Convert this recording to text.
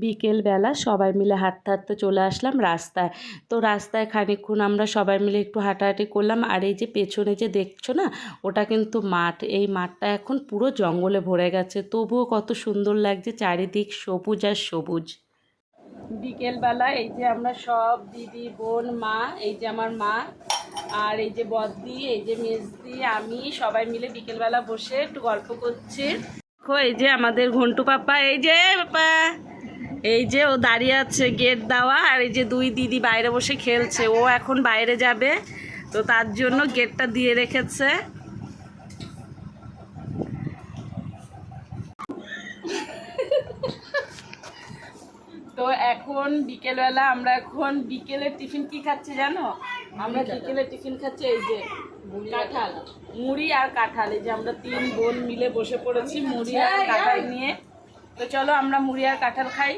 বিকেলবেলা সবাই মিলে হাঁটতে হাঁটতে চলে আসলাম রাস্তায়। তো রাস্তায় খানিকক্ষণ আমরা সবাই মিলে একটু হাঁটাহাঁটি করলাম। আর এই যে পেছনে যে দেখছ না, ওটা কিন্তু মাঠ। এই মাঠটা এখন পুরো জঙ্গলে ভরে গেছে। তবুও কত সুন্দর লাগছে চারিদিক সবুজ আর সবুজ। বিকেলবেলা এই যে আমরা সব দিদি, বোন, মা, এই যে আমার মা আর এই যে বদ্দি, এই যে মেজদি, আমি সবাই মিলে বিকেলবেলা বসে একটু গল্প করছি। দেখো এই যে আমাদের ঘন্টু পাপা, এই যে পাপা। এই যে ও দাঁড়িয়ে আছে গেট দেওয়া আর এই যে দুই দিদি বাইরে বসে খেলছে। ও এখন বাইরে যাবে তো তার জন্য গেটটা দিয়ে রেখেছে। তো এখন বিকেলবেলা আমরা এখন বিকেলের টিফিন কি খাচ্ছি জানো? আমরা বিকেলের টিফিন খাচ্ছি এই যে কাঁঠাল। মুড়ি আর কাঁঠাল এই যে আমরা তিন বোন মিলে বসে পড়েছি মুড়ি আর কাঁঠাল নিয়ে। তো চলো আমরা মুড়ি আর কাঁঠাল খাই।